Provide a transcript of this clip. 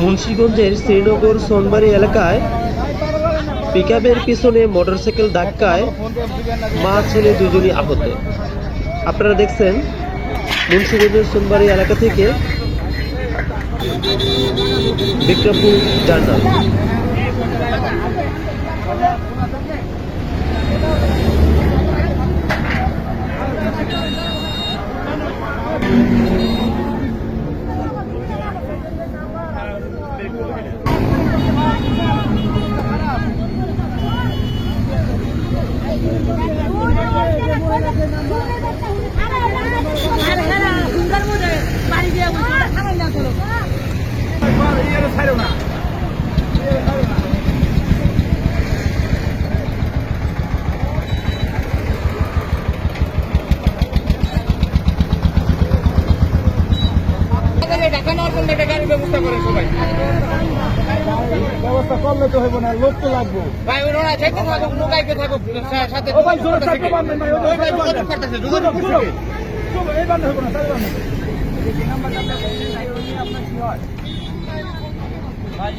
মুন্সিগঞ্জের শ্রীনগর সোনবাড়ি এলাকায় পিকআপের পিছনে মোটরসাইকেল ধাক্কায় মা, ছেলে দুজনই আহত। আপনারা দেখছেন মুন্সিগঞ্জের সোনবাড়ি এলাকা থেকে বিক্রমপুর জার্নাল। ব্যবস্থা করলে তো হইব না লোক তো লাগবো ভাই ওরা যেতে থাকুক লুকাইতে থাকুক সাথে ও ভাই জোরে থাকতে পারবেন ভাই ওই ভাই যোগাযোগ করতেছে যোগাযোগ করতেছে চলো এই বান্ধব হইব না তাই বান্ধব ভাই